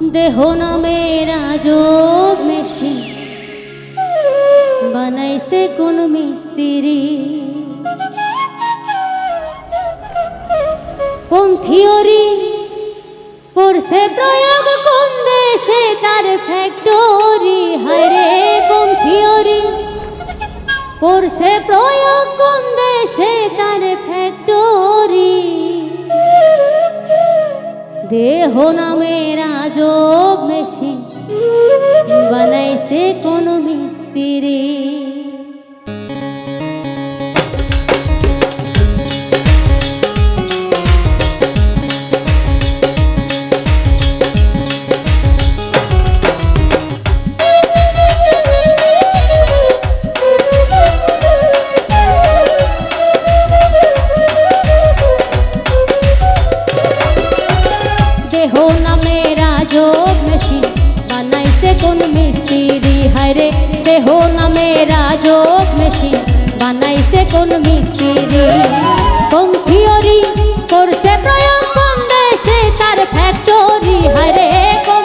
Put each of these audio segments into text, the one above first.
দেহ নামের আজব মেশিন বানাইছে কোন মিস্ত্রি। কোন থিওরি করছে প্রয়োগ কোন দেশে, তার ফ্যাক্টরি হায়রে কোন থিওরি করছে প্রয়োগ কোন দেশে, তার ফ্যাক্টরি দেহ নামের আজব মেশিন কোন মিস্ত্রি হায়রে দেহ নামের আজব মেশিন বানাইছে কোন মিস্ত্রি কোন থিওরি করছে প্রয়োগ কোন দেশে তার ফ্যাক্টরি হায়রে কোন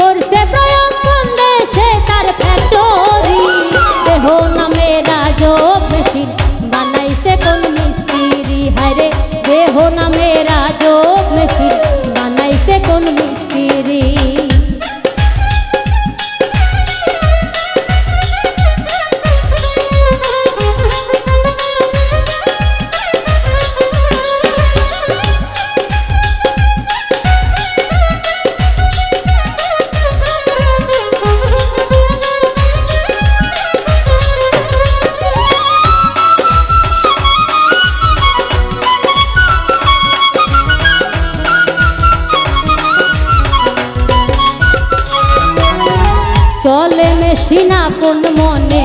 করছে প্রয়োগ কোন দেশে তার ফ্যাক্টরি দেহ নামের আজব মেশিন বানাইছে কোন মিস্ত্রি দেহ নামের চলে মেশিন আপন মনে।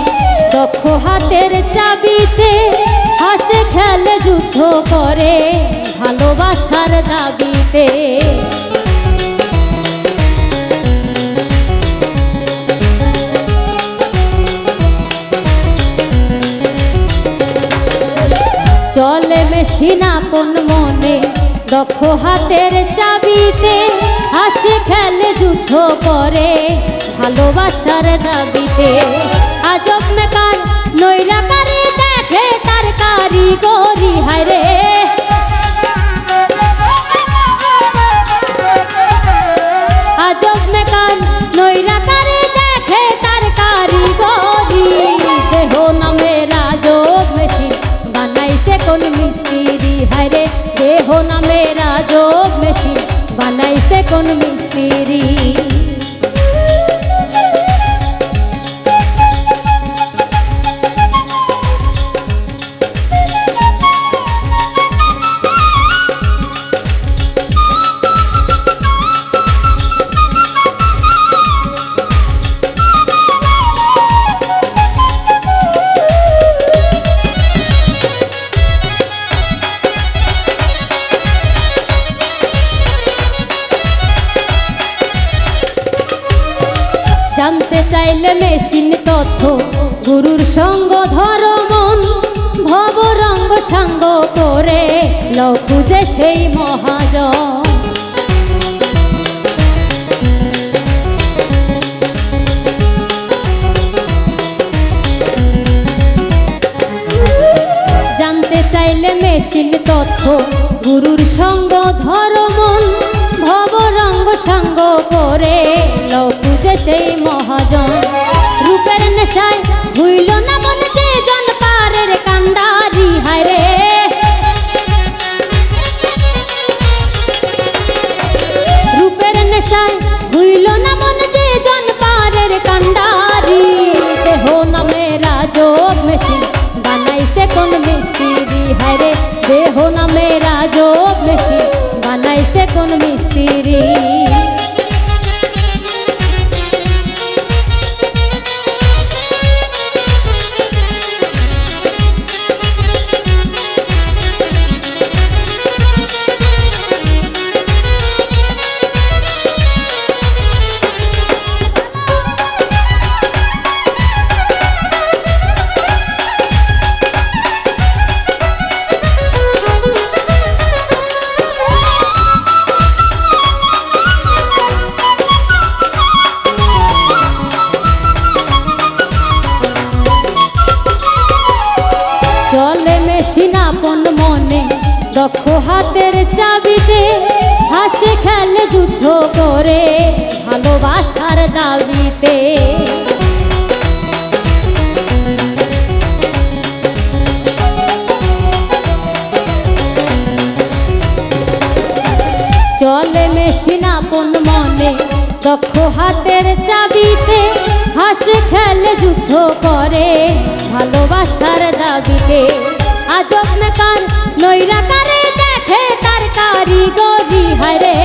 দক্ষ হাতের চাবিতে হাসে, খেলে, যুদ্ধ করে ভালোবাসার দাবিতে। চলে মেশিন আপন মনে। দক্ষ হাতের চাবিতে হাসি খেলে যুদ্ধ করে, ভালোবাসার দাবিতে। আজব মেকার নৈরাকারি দেখে তার কারিগরি নৈরাকারি দেখে তার কারিগরি, দেহ বানাইছে মিস্ত্রি হায়রে দেহ মেশিন কোন মিস্ত্রি। জানতে চাইলে মেশিন তথ্য, গুরুর সঙ্গ ধর মন ভব রঙ্গ সাঙ্গ করে লও খুঁজে সেই মহাজন। জানতে চাইলে মেশিন তথ্য, গুরুর সঙ্গ ধর মন ভব রঙ্গ সঙ্গ করে লকুজে সেই মহাজন। রূপের নেশায় ভুইল না লক্ষ হাতের চাবিতে হাসি খেলে যুদ্ধ করে ভালোবাসার দাবিতে। চলে মেশিনা কোন মনে লক্ষ হাতের চাবিতে হাসে খেলে যুদ্ধ করে ভালোবাসার দাবিতে। আজব মেকান নৈরা কারে দেখে তার কারিগরি হারে